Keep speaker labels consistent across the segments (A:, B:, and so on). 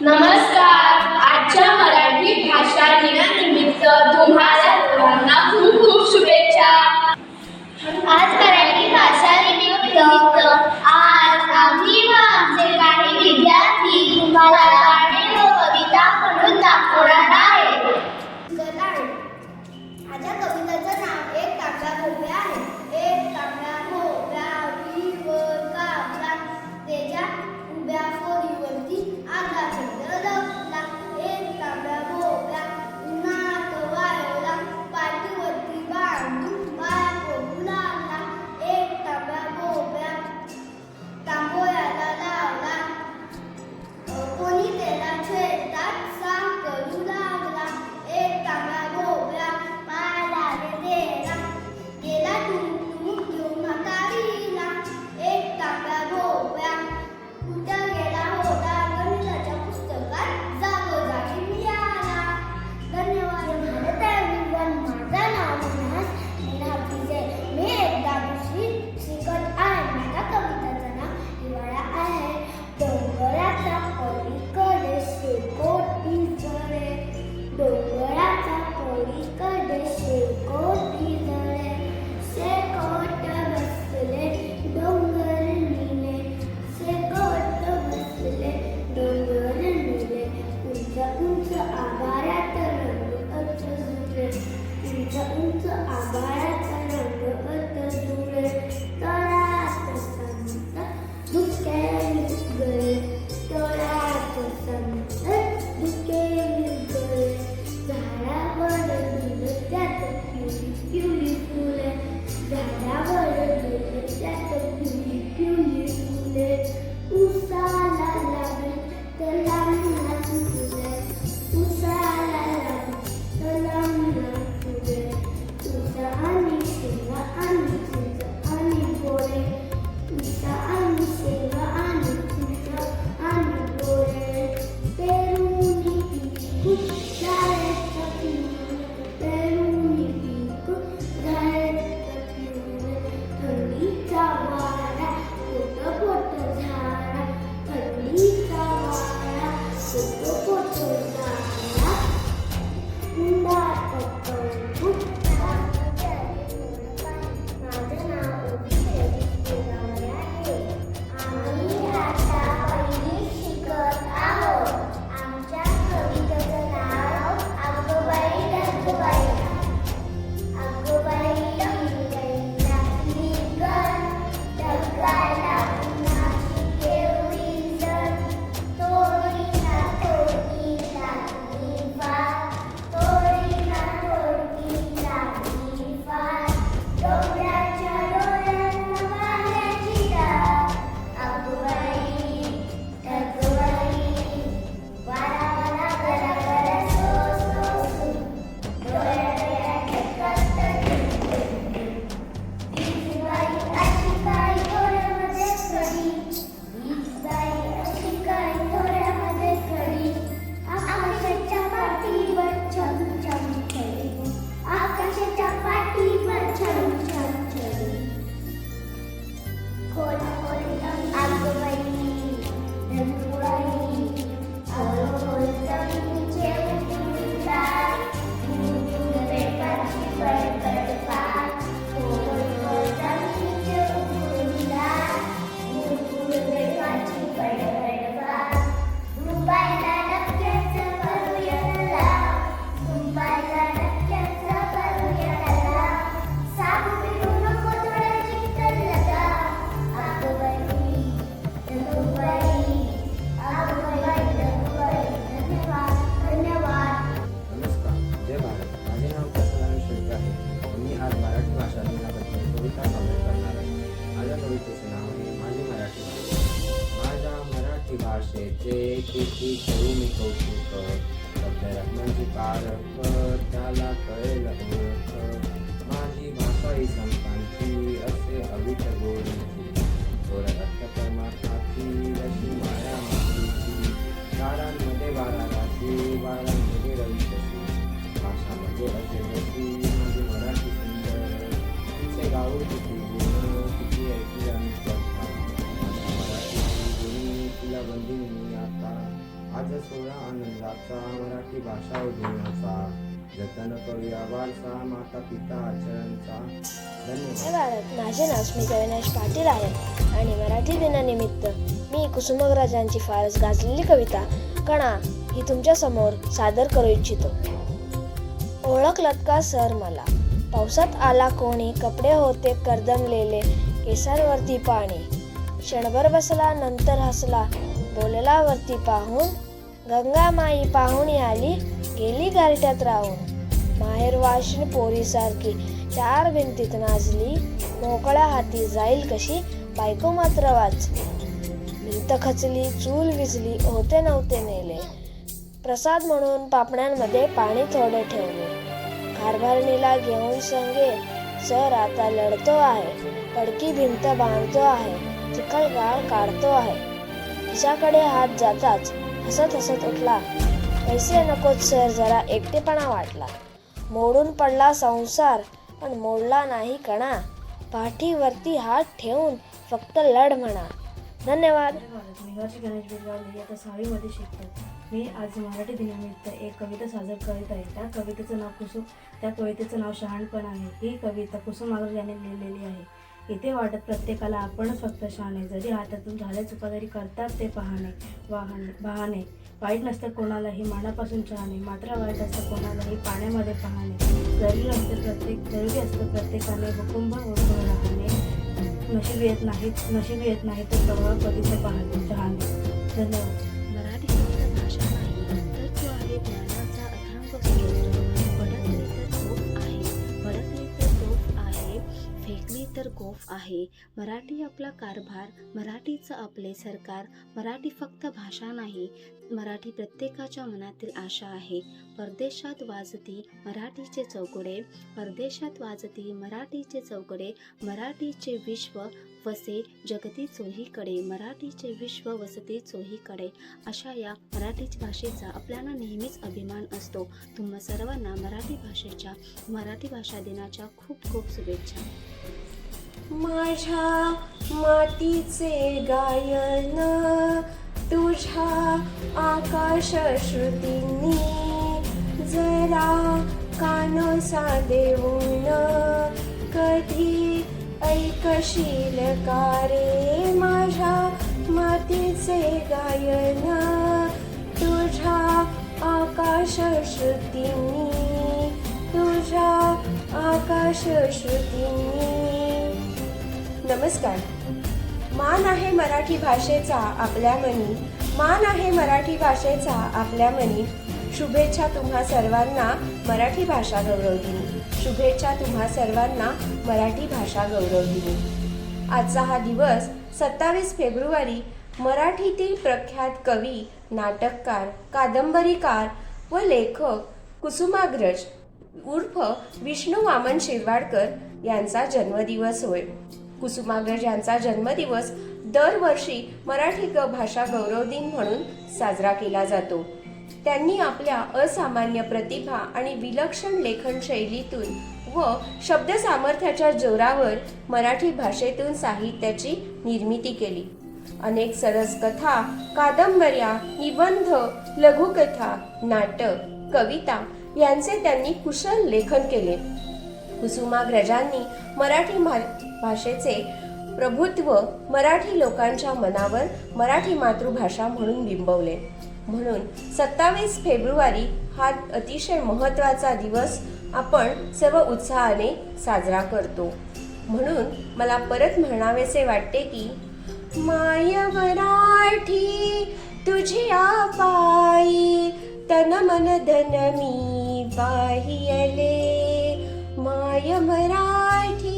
A: नमस्कार. आजच्या मराठी भाषा दिनानिमित्त तुम्हाला
B: मी
C: कौतुक. सध्या म्हणजे कारक त्याला कळेल माझी भाषाही संतांची असे हवी गोडीची. थोड अर्थ परमार्थाची अशी माया मातीची. बारांमध्ये बारा राशी बारांमध्ये रवी कशी भाषामध्ये असे होती माझी मराठी सुंदर. तिचे गाऊ किती गुण किती ऐकू आज सोळा भाषा जतन करूया वारसा माता पिता आचरणचा धन्यवाद.
D: माझे नाव स्मिता विनाश पाटील आहे आणि मराठी दिनानिमित्त मी कुसुमाग्रजांची फारच गाजलेली कविता कणा ही तुमच्यासमोर सादर करू इच्छितो. ओळखलत का सर मला. पावसात आला कोणी कपडे होते कर्दमलेले केसांवरती पाणी. क्षणभर बसला नंतर हसला बोलला वरती पाहून गंगामाई पाहुणी आली गेली गारट्यात राहून. माहेर वाशिन पोरीसारखी चार भिंतीत नाचली. मोकळ्या हाती जाईल कशी बायको मात्र वाचली भिंत खचली चूल विजली होते नव्हते नेले. प्रसाद म्हणून पापण्यांमध्ये पाणी थोडे ठेवले. कारभारणीला घेऊन संगे सर आता लढतो आहे. पडकी भिंत बांधतो आहे. चिखल गाळ काढतो आहे. तिच्याकडे हात जाताच हसत हसत उठला पैसे नकोत सर जरा एकटेपणा वाटला. मोडून पडला संसार पण मोडला नाही कणा. पाठीवरती हात ठेवून फक्त लढ म्हणा. धन्यवाद.
E: मेघाची गणेश बेलगावली आता सहावीमध्ये शिकतात मी आज मराठी दिनानिमित्त एक कविता सादर करीत आहे. त्या कवितेचं नाव कुसुम त्या कवितेचं नाव शहाणपण आहे. ही कविता कुसुम आगर यांनी लिहिलेली आहे. इथे वाटत प्रत्येकाला आपणच फक्त शहाणे. जरी हातातून झाल्या चुका तरी करतात ते पाहणे वाहने बहाणे. वाईट नसतं कोणालाही मनापासून चाहणे मात्र वाईट असतं कोणालाही पाण्यामध्ये पाहणे. जरुरी असते प्रत्येक जरुरी असतं प्रत्येकाने कुटुंब ओळखून राहणे नशीब येत नाहीत नशीब येत नाही तर प्रवाह कधीच पाहणे चाहणे धन्यवाद.
F: मराठी तर गोफ आहे. मराठी आपला कारभार मराठीचं आपले सरकार मराठी फक्त भाषा नाही मराठी प्रत्येकाच्या मनातील आशा आहे. परदेशात वाजती मराठीचे चौकडे परदेशात वाजती मराठीचे चौकडे मराठीचे विश्व वसे जगती चोहीकडे मराठीचे विश्व वसती चोहीकडे. अशा या मराठी भाषेचा आपल्याला नेहमीच अभिमान असतो. तुम्हा सर्वांना मराठी भाषेच्या मराठी भाषा दिनाच्या खूप खूप शुभेच्छा.
G: माझ्या मातीचे गायन तुझ्या आकाश श्रुतींनी जरा कानोसा देऊन कधी ऐकशील का रे? माझ्या मातीचे गायन तुझ्या आकाश श्रुतींनी तुझ्या आकाश श्रुतींनी नमस्कार. मान आहे मराठी भाषेचा आपल्या मनी मान आहे मराठी भाषेचा आपल्या मनी. शुभेच्छा तुम्हा सर्वांना मराठी भाषा गौरव दिनी शुभेच्छा तुम्हा सर्वांना मराठी भाषा गौरव दिनी आजचा हा दिवस सत्तावीस फेब्रुवारी मराठीतील प्रख्यात कवी नाटककार कादंबरीकार व लेखक कुसुमाग्रज उर्फ विष्णू वामन शिरवाडकर यांचा जन्मदिवस होय. कुसुमाग्रज यांचा जन्मदिवस दरवर्षी मराठी ग भाषा गौरव दिन म्हणून साजरा केला जातो. त्यांनी आपल्या असामान्य प्रतिभा आणि विलक्षण लेखन शैलीतून व शब्द सामर्थ्याच्या जोरावर मराठी भाषेतून साहित्याची निर्मिती केली. अनेक सरस कथा कादंबऱ्या निबंध लघुकथा नाटक कविता यांचे त्यांनी कुशल लेखन केले. कुसुमाग्रजांनी मराठी मा- भाषेचे प्रभुत्व मराठी लोकांच्या मनावर मराठी मातृभाषा म्हणून बिंबवले. म्हणून सत्तावीस फेब्रुवारी हा अतिशय महत्त्वाचा दिवस आपण सर्व उत्साहाने साजरा करतो. म्हणून मला परत म्हणावेसे वाटते की माय मराठी तुझी आपाई तन मन धन मी बाहियले. माय मराठी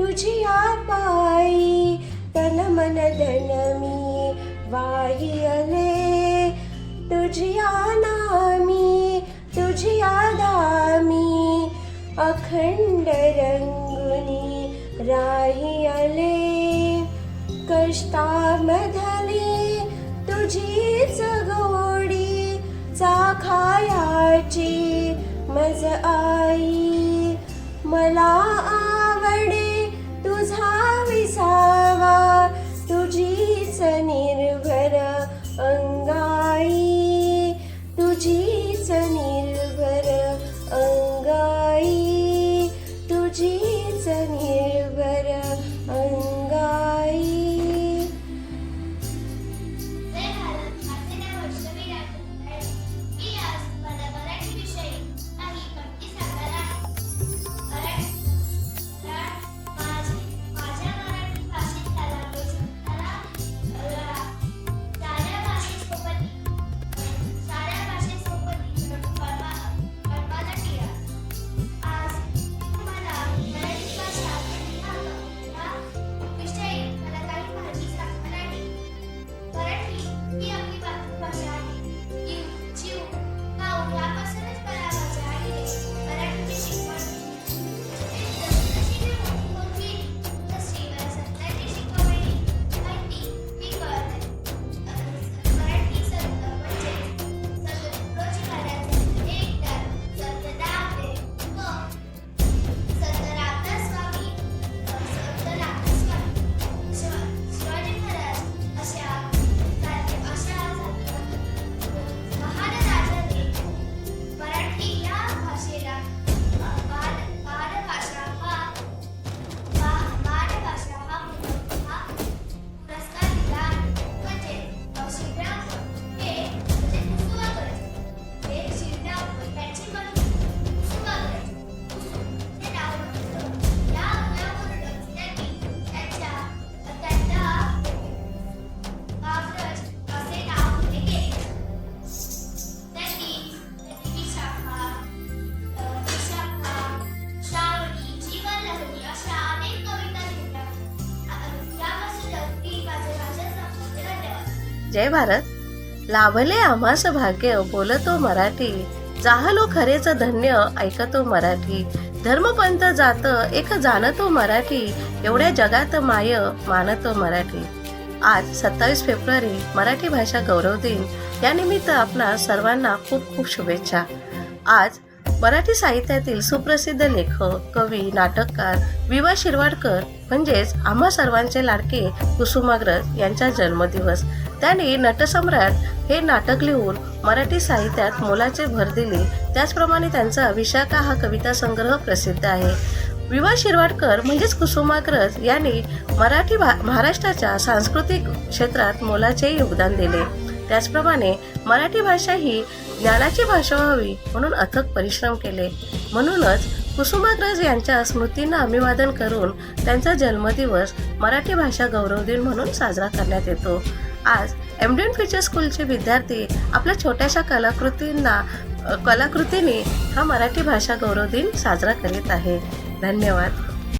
G: तुझी पायी तन मन धन मी वाहियले तुझी नामी तुझी दामी अखंड रंगुनी राहियले कष्टामधली तुझीच गोडी चाखायाची मज आई. मला
H: जय भारत. लाभले आम्हास भाग्य बोलतो मराठी. जाहलो खरेच धन्य ऐकतो मराठी. धर्मपंथ जात एक जाणतो मराठी. एवढ्या जगात माय मानतो मराठी. आज सत्तावीस फेब्रुवारी मराठी भाषा गौरव दिन. यानिमित्त आपणा सर्वांना खूप खूप शुभेच्छा. आज मराठी साहित्यातील सुप्रसिद्ध लेखक कवी नाटककार विवा शिरवाडकर म्हणजेच आम्हा सर्वांचे लाडके कुसुमाग्रज यांचा जन्मदिवस. त्यांनी नटसम्राट हे नाटक लिहून मराठी साहित्यात मोलाचे भर दिले. त्याचप्रमाणे त्यांचा विशाखा हा कविता संग्रह प्रसिद्ध आहे. विवा शिरवाडकर म्हणजेच कुसुमाग्रज यांनी मराठी भा महाराष्ट्राच्या सांस्कृतिक क्षेत्रात मोलाचे योगदान दिले. त्याचप्रमाणे मराठी भाषा ही ज्ञानाची भाषा व्हावी म्हणून अथक परिश्रम केले. म्हणूनच कुसुमाग्रज यांच्या स्मृतींना अभिवादन करून त्यांचा जन्मदिवस मराठी भाषा गौरव दिन म्हणून साजरा करण्यात येतो. आज एमडेन फ्युचर स्कूलचे विद्यार्थी आपल्या छोट्याशा कलाकृतींना कलाकृतीने हा मराठी भाषा गौरव दिन साजरा करीत आहे. धन्यवाद.